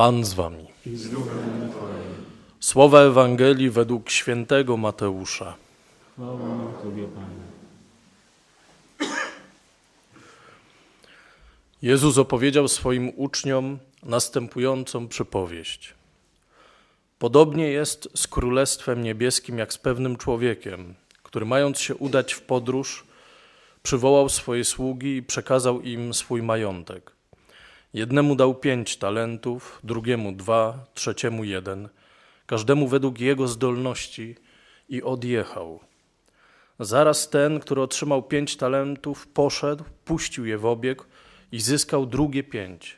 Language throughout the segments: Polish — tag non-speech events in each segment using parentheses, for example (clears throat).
Pan z wami. Słowa Ewangelii według świętego Mateusza. Jezus opowiedział swoim uczniom następującą przypowieść. Podobnie jest z Królestwem Niebieskim jak z pewnym człowiekiem, który mając się udać w podróż, przywołał swoje sługi i przekazał im swój majątek. Jednemu dał pięć talentów, drugiemu dwa, trzeciemu jeden, każdemu według jego zdolności i odjechał. Zaraz ten, który otrzymał pięć talentów, poszedł, puścił je w obieg i zyskał drugie pięć.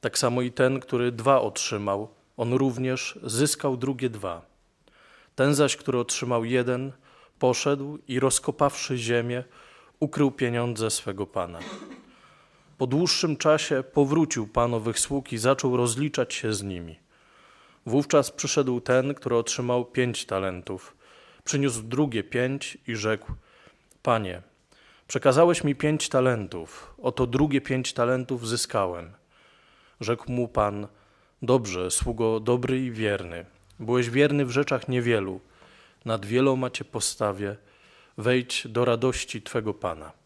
Tak samo i ten, który dwa otrzymał, on również zyskał drugie dwa. Ten zaś, który otrzymał jeden, poszedł i rozkopawszy ziemię, ukrył pieniądze swego pana. Po dłuższym czasie powrócił pan owych sług i zaczął rozliczać się z nimi. Wówczas przyszedł ten, który otrzymał pięć talentów. Przyniósł drugie pięć i rzekł: Panie, przekazałeś mi pięć talentów, oto drugie pięć talentów zyskałem. Rzekł mu pan: Dobrze, sługo dobry i wierny. Byłeś wierny w rzeczach niewielu, nad wieloma cię postawię. Wejdź do radości twego pana.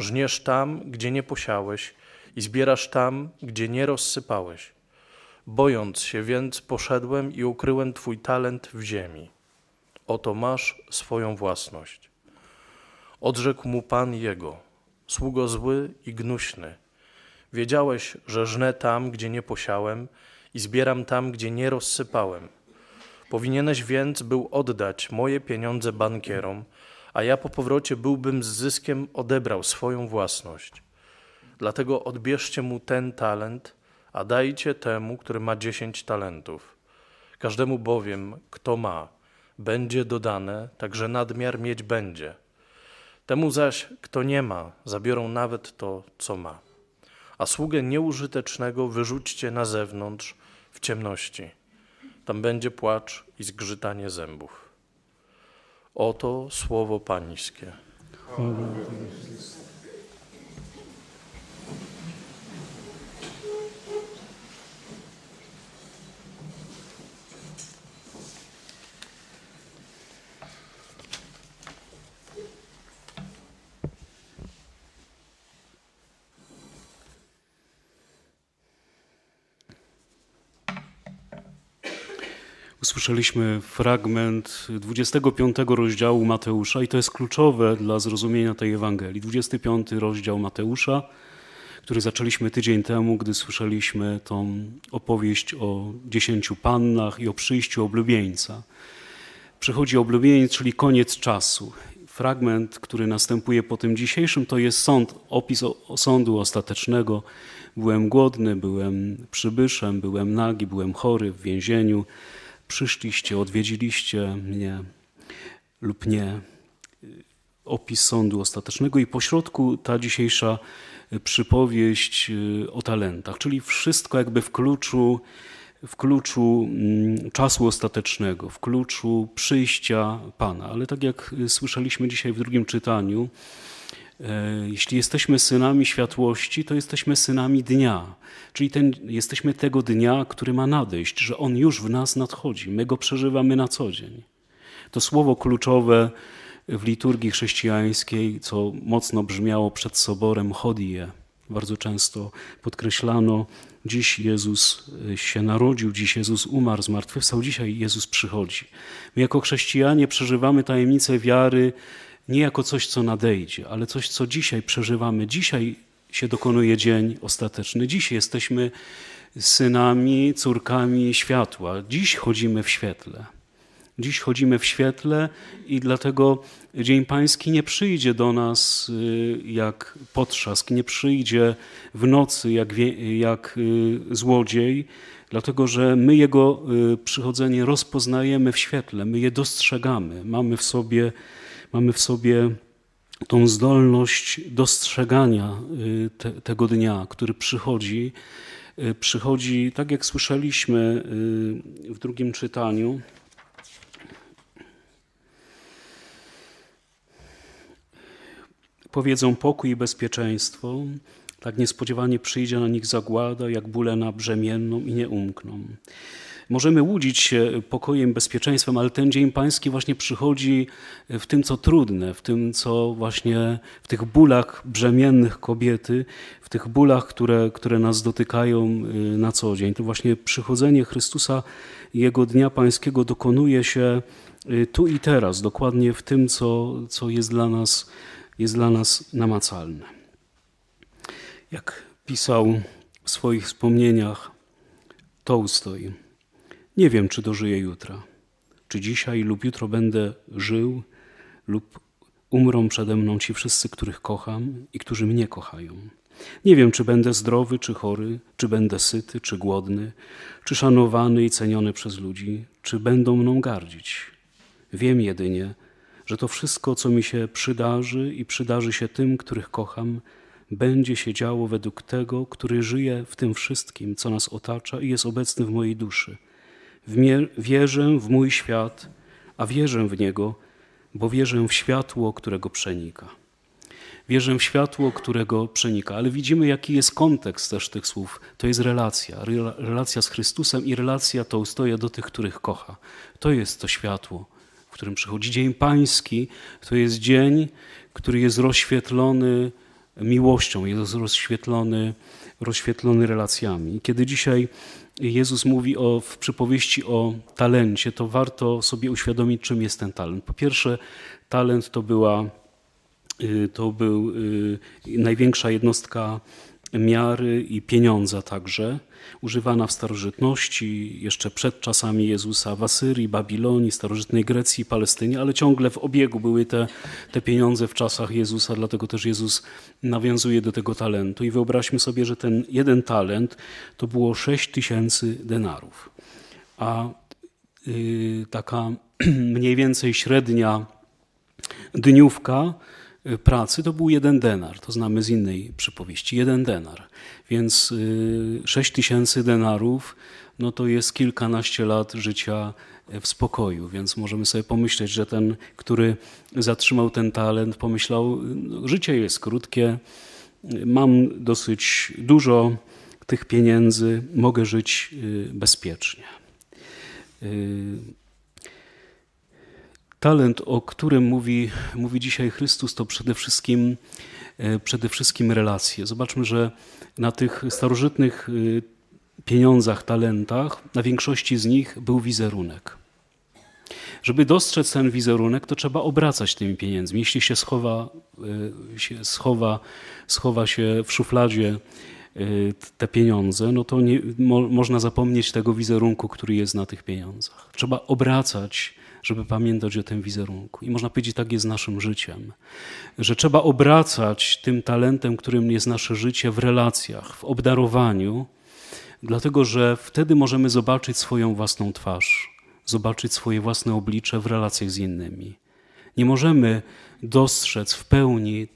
Żniesz tam, gdzie nie posiałeś, i zbierasz tam, gdzie nie rozsypałeś. Bojąc się więc, poszedłem i ukryłem Twój talent w ziemi. Oto masz swoją własność. Odrzekł mu Pan jego, sługo zły i gnuśny. Wiedziałeś, że żnę tam, gdzie nie posiałem i zbieram tam, gdzie nie rozsypałem. Powinieneś więc był oddać moje pieniądze bankierom, a ja po powrocie byłbym z zyskiem odebrał swoją własność. Dlatego odbierzcie mu ten talent, a dajcie temu, który ma dziesięć talentów. Każdemu bowiem, kto ma, będzie dodane, także nadmiar mieć będzie. Temu zaś, kto nie ma, zabiorą nawet to, co ma. A sługę nieużytecznego wyrzućcie na zewnątrz w ciemności. Tam będzie płacz i zgrzytanie zębów. Oto słowo Pańskie. Chwała Usłyszeliśmy fragment 25 rozdziału Mateusza i to jest kluczowe dla zrozumienia tej Ewangelii. 25 rozdział Mateusza, który zaczęliśmy tydzień temu, gdy słyszeliśmy tą opowieść o dziesięciu pannach i o przyjściu oblubieńca. Przychodzi oblubieniec, czyli koniec czasu. Fragment, który następuje po tym dzisiejszym, to jest sąd, opis sądu ostatecznego. Byłem głodny, byłem przybyszem, byłem nagi, byłem chory w więzieniu przyszliście, odwiedziliście mnie lub nie. Opis sądu ostatecznego i pośrodku ta dzisiejsza przypowieść y, o talentach, czyli wszystko jakby w kluczu, w kluczu mm, czasu ostatecznego, w kluczu przyjścia Pana. Ale tak jak słyszeliśmy dzisiaj w drugim czytaniu, jeśli jesteśmy synami światłości, to jesteśmy synami dnia, czyli ten, jesteśmy tego dnia, który ma nadejść, że on już w nas nadchodzi. My go przeżywamy na co dzień. To słowo kluczowe w liturgii chrześcijańskiej, co mocno brzmiało przed soborem, hodie. Bardzo często podkreślano, dziś Jezus e, się narodził, dziś Jezus umarł, zmartwychwstał, dzisiaj Jezus przychodzi. My jako chrześcijanie przeżywamy tajemnicę wiary, nie jako coś, co nadejdzie, ale coś, co dzisiaj przeżywamy. Dzisiaj się dokonuje dzień ostateczny. Dziś jesteśmy synami, córkami światła. Dziś chodzimy w świetle. Dziś chodzimy w świetle i dlatego Dzień Pański nie przyjdzie do nas y, jak potrzask, nie przyjdzie w nocy jak, jak y, złodziej, dlatego że my Jego y, przychodzenie rozpoznajemy w świetle, my je dostrzegamy, mamy w sobie, mamy w sobie tą zdolność dostrzegania te, tego dnia, który przychodzi. Przychodzi, tak jak słyszeliśmy w drugim czytaniu, powiedzą pokój i bezpieczeństwo, tak niespodziewanie przyjdzie na nich zagłada, jak bóle na brzemienną i nie umkną. Możemy łudzić się pokojem, bezpieczeństwem, ale ten Dzień Pański właśnie przychodzi w tym, co trudne, w tym, co właśnie w tych bólach brzemiennych kobiety, w tych bólach, które, które nas dotykają y, na co dzień. To właśnie przychodzenie Chrystusa Jego Dnia Pańskiego dokonuje się y, tu i teraz, dokładnie w tym, co, co jest dla nas jest dla nas namacalne. Jak pisał w swoich wspomnieniach Tolstoj, nie wiem, czy dożyję jutra, czy dzisiaj lub jutro będę żył, lub umrą przede mną ci wszyscy, których kocham i którzy mnie kochają. Nie wiem, czy będę zdrowy, czy chory, czy będę syty, czy głodny, czy szanowany i ceniony przez ludzi, czy będą mną gardzić. Wiem jedynie, że to wszystko, co mi się przydarzy i przydarzy się tym, których kocham, będzie się działo według tego, który żyje w tym wszystkim, co nas otacza i jest obecny w mojej duszy. Wierzę w mój świat, a wierzę w niego, bo wierzę w światło, którego przenika. Wierzę w światło, którego przenika, ale widzimy, jaki jest kontekst też tych słów. To jest relacja, relacja z Chrystusem i relacja to ustoja do tych, których kocha. To jest to światło w którym przychodzi Dzień Pański, to jest dzień, który jest rozświetlony miłością, jest rozświetlony, rozświetlony relacjami. Kiedy dzisiaj Jezus mówi o, w przypowieści o talencie, to warto sobie uświadomić, czym jest ten talent. Po pierwsze, talent to była y, to był y, największa jednostka miary i pieniądza także, używana w starożytności, jeszcze przed czasami Jezusa w Asyrii, Babilonii, starożytnej Grecji, Palestynie, ale ciągle w obiegu były te, te pieniądze w czasach Jezusa, dlatego też Jezus nawiązuje do tego talentu. I wyobraźmy sobie, że ten jeden talent to było 6 tysięcy denarów, a yy, taka (clears throat) mniej więcej średnia dniówka pracy to był jeden denar, to znamy z innej przypowieści, jeden denar. Więc y, sześć tysięcy denarów no to jest kilkanaście lat życia w spokoju, więc możemy sobie pomyśleć, że ten, który zatrzymał ten talent, pomyślał, no, życie jest krótkie, mam dosyć dużo tych pieniędzy, mogę żyć y, bezpiecznie. Talent, o którym mówi, mówi dzisiaj Chrystus, to przede wszystkim, e, przede wszystkim relacje. Zobaczmy, że na tych starożytnych e, pieniądzach, talentach, na większości z nich był wizerunek. Żeby dostrzec ten wizerunek, to trzeba obracać tymi pieniędzmi. Jeśli się schowa, e, się schowa, schowa się w szufladzie te pieniądze, no to nie, mo, można zapomnieć tego wizerunku, który jest na tych pieniądzach. Trzeba obracać żeby pamiętać o tym wizerunku. I można powiedzieć, tak jest naszym życiem, że trzeba obracać tym talentem, którym jest nasze życie w relacjach, w obdarowaniu, dlatego że wtedy możemy zobaczyć swoją własną twarz, zobaczyć swoje własne oblicze w relacjach z innymi. Nie możemy dostrzec w pełni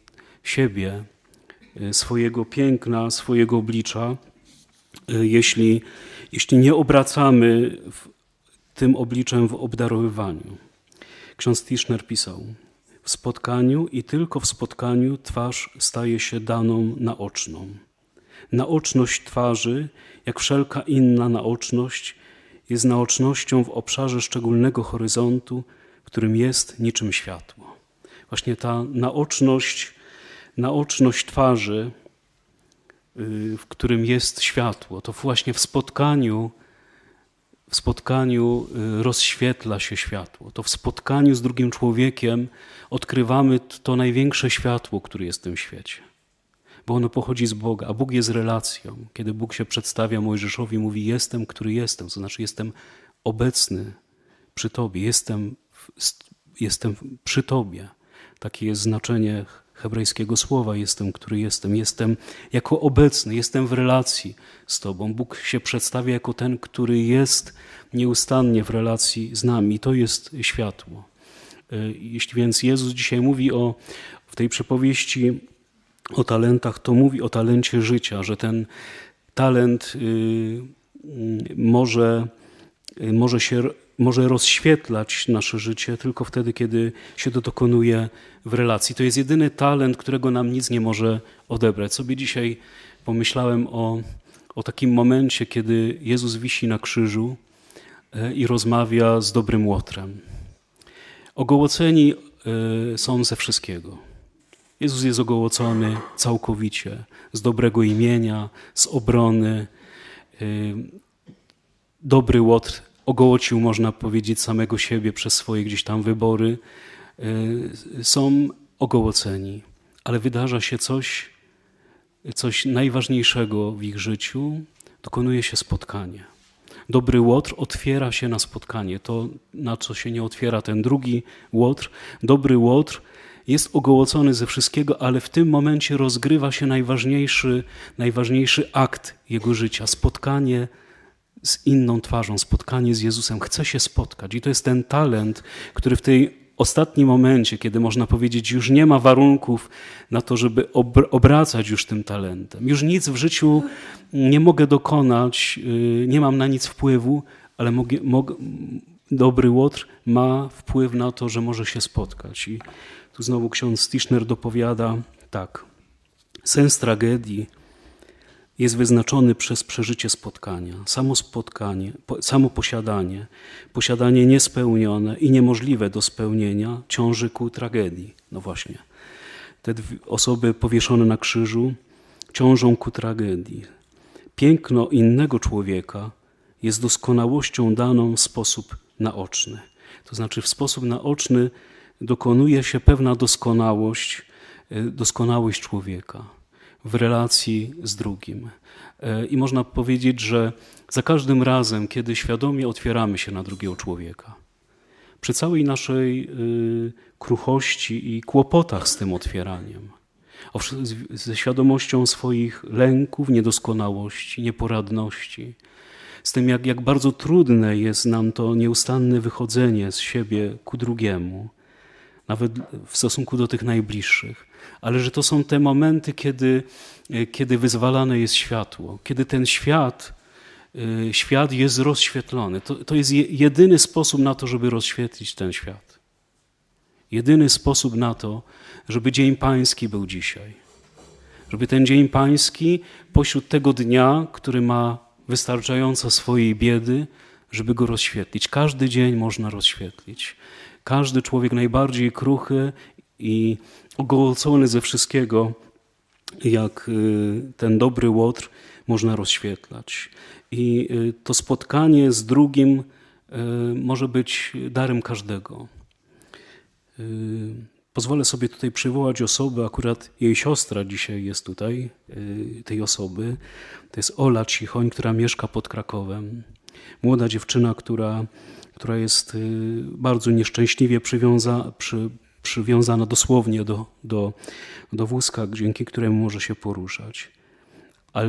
siebie, swojego piękna, swojego oblicza, e, jeśli, jeśli nie obracamy tym obliczem w obdarowywaniu. Ksiądz Tischner pisał: W spotkaniu i tylko w spotkaniu twarz staje się daną naoczną. Naoczność twarzy, jak wszelka inna naoczność, jest naocznością w obszarze szczególnego horyzontu, którym jest niczym światło. Właśnie ta naoczność, naoczność twarzy, y, w którym jest światło, to właśnie w spotkaniu w spotkaniu y, rozświetla się światło. To w spotkaniu z drugim człowiekiem odkrywamy to największe światło, które jest w tym świecie. Bo ono pochodzi z Boga, a Bóg jest relacją. Kiedy Bóg się przedstawia Mojżeszowi, mówi: Jestem, który jestem, to znaczy jestem obecny przy Tobie, jestem, jestem przy Tobie. Takie jest znaczenie hebrajskiego słowa jestem, który jestem. Jestem jako obecny, jestem w relacji z Tobą. Bóg się przedstawia jako ten, który jest nieustannie w relacji z nami. To jest światło. Y, Jeśli więc Jezus dzisiaj mówi o, w tej przypowieści o talentach, to mówi o talencie życia, że ten talent y, może, y, może się może rozświetlać nasze życie tylko wtedy, kiedy się to dokonuje w relacji. To jest jedyny talent, którego nam nic nie może odebrać. Sobie dzisiaj pomyślałem o, o takim momencie, kiedy Jezus wisi na krzyżu e, i rozmawia z dobrym łotrem. Ogołoceni e, są ze wszystkiego. Jezus jest ogołocony całkowicie z dobrego imienia, z obrony. Y, Dobry łotr ogołocił, można powiedzieć, samego siebie przez swoje gdzieś tam wybory. Y, Są ogołoceni, ale wydarza się coś, coś najważniejszego w ich życiu. Dokonuje się spotkanie. Dobry łotr otwiera się na spotkanie. To, na co się nie otwiera ten drugi łotr. Dobry łotr jest ogołocony ze wszystkiego, ale w tym momencie rozgrywa się najważniejszy, najważniejszy akt jego życia spotkanie z inną twarzą, spotkanie z Jezusem. Chce się spotkać. I to jest ten talent, który w tej ostatnim momencie, kiedy można powiedzieć, już nie ma warunków na to, żeby obr- obracać już tym talentem. Już nic w życiu nie mogę dokonać, yy, nie mam na nic wpływu, ale mogę, dobry łotr ma wpływ na to, że może się spotkać. I tu znowu ksiądz Tischner dopowiada tak. Sens tragedii jest wyznaczony przez przeżycie spotkania. Samo spotkanie, po, samo posiadanie, posiadanie niespełnione i niemożliwe do spełnienia ciąży ku tragedii. No właśnie. Te osoby powieszone na krzyżu ciążą ku tragedii. Piękno innego człowieka jest doskonałością daną w sposób naoczny. To znaczy w sposób naoczny dokonuje się pewna doskonałość, y, doskonałość człowieka w relacji z drugim. E, I można powiedzieć, że za każdym razem, kiedy świadomie otwieramy się na drugiego człowieka, przy całej naszej y, kruchości i kłopotach z tym otwieraniem, ze świadomością swoich lęków, niedoskonałości, nieporadności, z tym, jak, jak bardzo trudne jest nam to nieustanne wychodzenie z siebie ku drugiemu, nawet w stosunku do tych najbliższych, ale że to są te momenty, kiedy, e, kiedy wyzwalane jest światło, kiedy ten świat, e, świat jest rozświetlony. To, to jest je- jedyny sposób na to, żeby rozświetlić ten świat. Jedyny sposób na to, żeby Dzień Pański był dzisiaj. Żeby ten Dzień Pański pośród tego dnia, który ma wystarczająco swojej biedy, żeby go rozświetlić. Każdy dzień można rozświetlić. Każdy człowiek najbardziej kruchy i ogołocony ze wszystkiego, jak y, ten dobry łotr, można rozświetlać. I y, to spotkanie z drugim y, może być darem każdego. Pozwolę sobie tutaj przywołać osobę, akurat jej siostra dzisiaj jest tutaj, tej osoby. To jest Ola Cichoń, która mieszka pod Krakowem. Młoda dziewczyna, która, która jest bardzo nieszczęśliwie przywiąza, przy, przywiązana dosłownie do, do, do wózka, dzięki któremu może się poruszać. Ale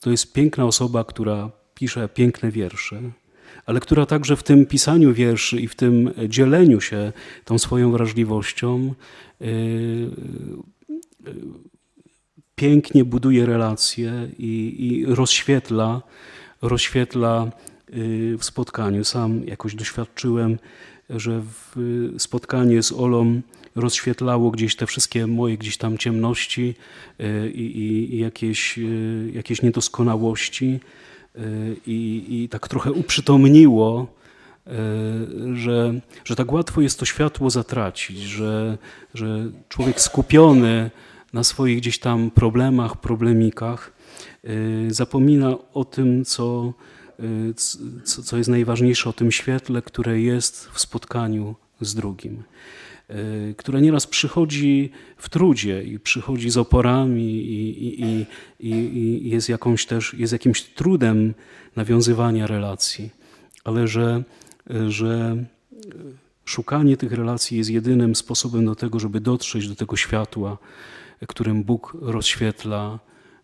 to jest piękna osoba, która pisze piękne wiersze, ale która także w tym pisaniu wierszy i w tym dzieleniu się tą swoją wrażliwością yy, yy, pięknie buduje relacje i, i rozświetla, rozświetla yy, w spotkaniu. Sam jakoś doświadczyłem, że spotkanie z Olą rozświetlało gdzieś te wszystkie moje gdzieś tam ciemności yy, i, i, jakieś, yy, jakieś niedoskonałości i, i tak trochę uprzytomniło, że, że tak łatwo jest to światło zatracić, że, że człowiek skupiony na swoich gdzieś tam problemach, problemikach, zapomina o tym, co, co, jest najważniejsze, o tym świetle, które jest w spotkaniu z drugim y, które nieraz przychodzi w trudzie i przychodzi z oporami i, i, i, i, jest, jakąś też, jest jakimś trudem nawiązywania relacji, ale że, że szukanie tych relacji jest jedynym sposobem do tego, żeby dotrzeć do tego światła, którym Bóg rozświetla,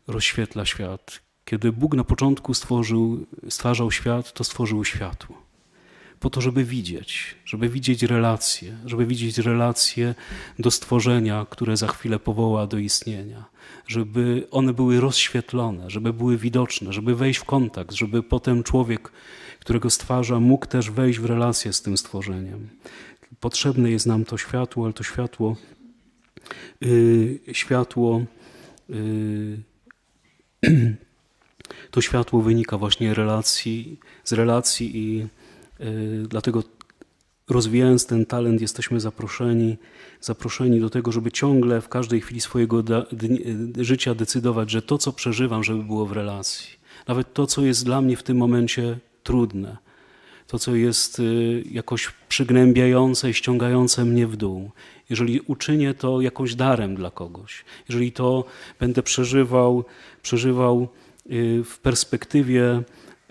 rozświetla świat. Kiedy Bóg na początku stworzył, stwarzał świat, to stworzył światło. Po to, żeby widzieć, żeby widzieć relacje, żeby widzieć relacje do stworzenia, które za chwilę powoła do istnienia, żeby one były rozświetlone, żeby były widoczne, żeby wejść w kontakt, żeby potem człowiek, którego stwarza, mógł też wejść w relację z tym stworzeniem. Potrzebne jest nam to światło, ale to światło, yy, światło, yy, (clears throat) to światło wynika właśnie relacji, z relacji i yy, dlatego rozwijając ten talent jesteśmy zaproszeni, zaproszeni do tego, żeby ciągle w każdej chwili swojego dni, życia decydować, że to, co przeżywam, żeby było w relacji. Nawet to, co jest dla mnie w tym momencie trudne, to, co jest y, jakoś przygnębiające i ściągające mnie w dół. Jeżeli uczynię to jakąś darem dla kogoś, jeżeli to będę przeżywał, przeżywał y, w perspektywie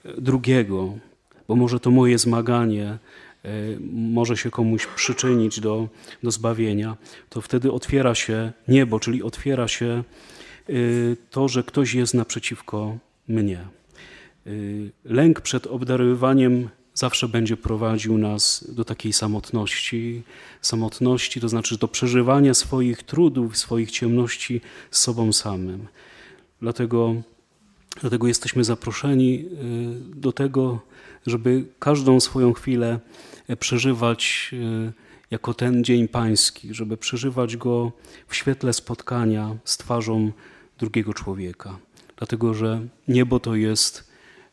y, drugiego, bo może to moje zmaganie y, może się komuś przyczynić do, do zbawienia, to wtedy otwiera się niebo, czyli otwiera się y, to, że ktoś jest naprzeciwko mnie. Y, Lęk przed obdarowywaniem zawsze będzie prowadził nas do takiej samotności. Samotności to znaczy do przeżywania swoich trudów, swoich ciemności z sobą samym. Dlatego, dlatego jesteśmy zaproszeni y, do tego, żeby każdą swoją chwilę e, przeżywać y, jako ten dzień pański, żeby przeżywać go w świetle spotkania z twarzą drugiego człowieka. Dlatego, że niebo to jest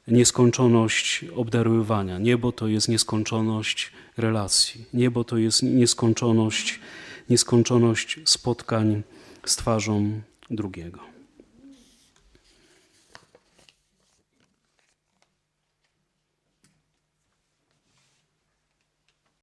nieskończoność obdarowywania. Niebo to jest nieskończoność relacji. Niebo to jest nieskończoność, nieskończoność spotkań z twarzą drugiego.